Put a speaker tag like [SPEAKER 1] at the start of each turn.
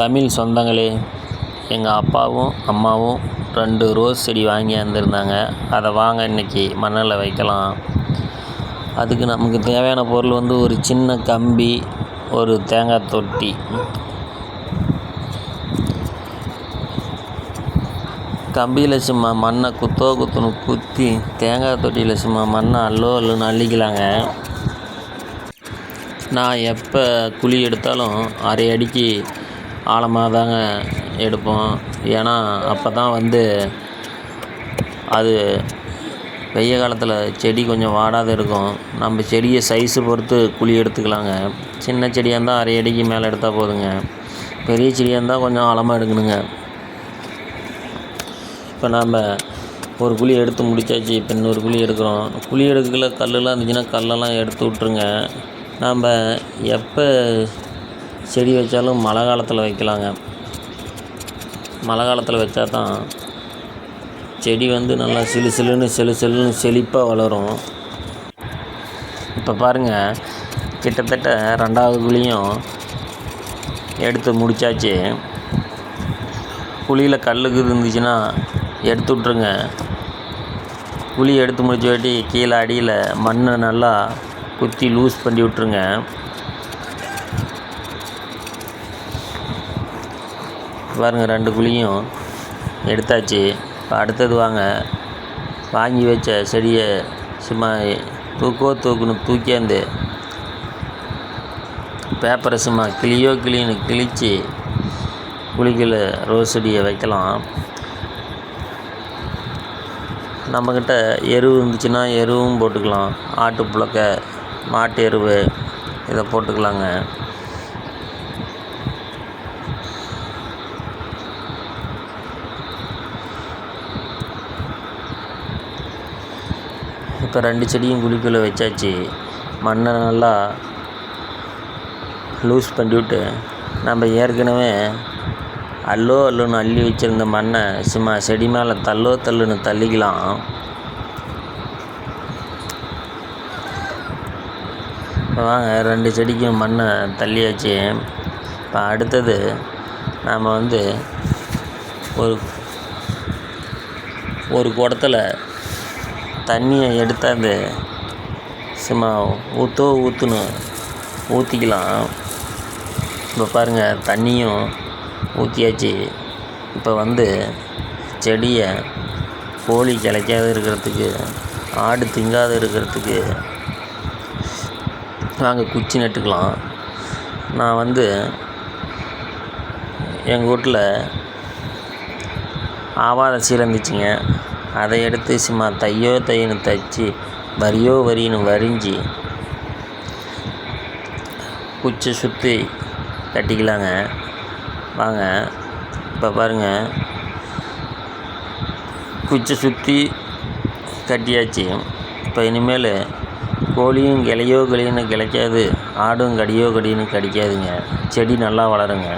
[SPEAKER 1] தமிழ் சொந்தங்களே எங்கள் அப்பாவும் அம்மாவும் ரெண்டு ரோஸ் செடி வாங்கியாந்துருந்தாங்க அதை வாங்க இன்றைக்கி மண்ணில் வைக்கலாம். அதுக்கு நமக்கு தேவையான பொருள் வந்து ஒரு சின்ன கம்பி ஒரு தேங்காய் தொட்டி. கம்பியில் சும்மா மண்ணை குத்தோ குத்துன்னு குத்தி தேங்காய் தொட்டியில் சும்மா மண்ணை அல்லோ அல்லுன்னு அள்ளிக்கலாங்க. நான் எப்போ குழி எடுத்தாலும் அரை அடிக்கு ஆழமாக தாங்க எடுப்போம். ஏன்னா அப்போ தான் வந்து அது வெய்ய காலத்தில் செடி கொஞ்சம் வாடாத இருக்கும். நம்ம செடியை சைஸு பொறுத்து குழி எடுத்துக்கலாங்க. சின்ன செடியாக இருந்தால் அரை அடிக்கு மேலே எடுத்தால் போதுங்க. பெரிய செடியாக இருந்தால் கொஞ்சம் ஆழமாக எடுக்கணுங்க. இப்போ நாம் ஒரு குழி எடுத்து முடிச்சாச்சு. இப்போ இன்னொரு குழி எடுக்கிறோம். குழி எடுக்கல கல்லெலாம் இருந்துச்சுன்னா கல்லெல்லாம் எடுத்து விட்ருங்க நாம் எப்போ செடி வச்சாலும் மழை காலத்தில் வைக்கலாங்க. மழை காலத்தில் வச்சா தான் செடி வந்து நல்லா சிலு சிலுன்னு செலு செலுன்னு செழிப்பாக வளரும். இப்போ பாருங்கள் கிட்டத்தட்ட ரெண்டாவது குழியும் எடுத்து முடிச்சாச்சு. குழியில் கல்லுக்கு இருந்துச்சுன்னா எடுத்து விட்ருங்க குழி எடுத்து முடிச்ச வாட்டி கீழே அடியில் மண்ணை நல்லா குத்தி லூஸ் பண்ணி விட்ருங்க பாருங்கள் ரெண்டு குழியும் எடுத்தாச்சு. இப்போ அடுத்தது வாங்க. வாங்கி வச்ச செடியை சும்மா தூக்கோ தூக்குன்னு தூக்கியாந்து பேப்பரை சும்மா கிளியோ கிளின்னு கிழித்து குழிக்கில் ரோஸ் செடியை வைக்கலாம். நம்மக்கிட்ட எரு இருந்துச்சுன்னா எருவும் போட்டுக்கலாம். ஆட்டு புழக்க மாட்டு எருவு இதை போட்டுக்கலாங்க. இப்போ ரெண்டு செடியும் குழிக்குள்ளே வச்சாச்சு. மண்ணை நல்லா லூஸ் பண்ணிவிட்டு நம்ம ஏற்கனவே அல்லோ அல்லுன்னு அள்ளி வச்சுருந்த மண்ணை சும்மா செடி மேலே தள்ளோ தள்ளுன்னு தள்ளிக்கலாம். இப்போ வாங்க ரெண்டு செடிக்கும் மண்ணை தள்ளியாச்சு. இப்போ அடுத்தது நாம் வந்து ஒரு ஒரு குடத்துல தண்ணியை எடுத்தாந்து சும்மா ஊற்றோ ஊற்றுன்னு ஊற்றிக்கலாம் இப்போ பாருங்கள் தண்ணியும் ஊற்றியாச்சு இப்போ வந்து செடியை கோழி கிளைக்காத இருக்கிறதுக்கு ஆடு திங்காத இருக்கிறதுக்கு நாங்கள் குச்சி நட்டுக்கலாம். நான் வந்து எங்கள் வீட்டில் ஆவாத சீலை இருந்துச்சுங்க அதை எடுத்து சும்மா தையோ தையன்னு தைச்சி வரியோ வரின்னு வரிஞ்சு குச்சி சுற்றி கட்டிக்கலாங்க. வாங்க இப்போ பாருங்கள் குச்சி சுற்றி கட்டியாச்சு. இப்போ இனிமேல் கோழியும் கிளையோ கிளின்னு கிளைக்காது ஆடும் கடியோ கடின்னு கடிக்காதுங்க. செடி நல்லா வளருங்க.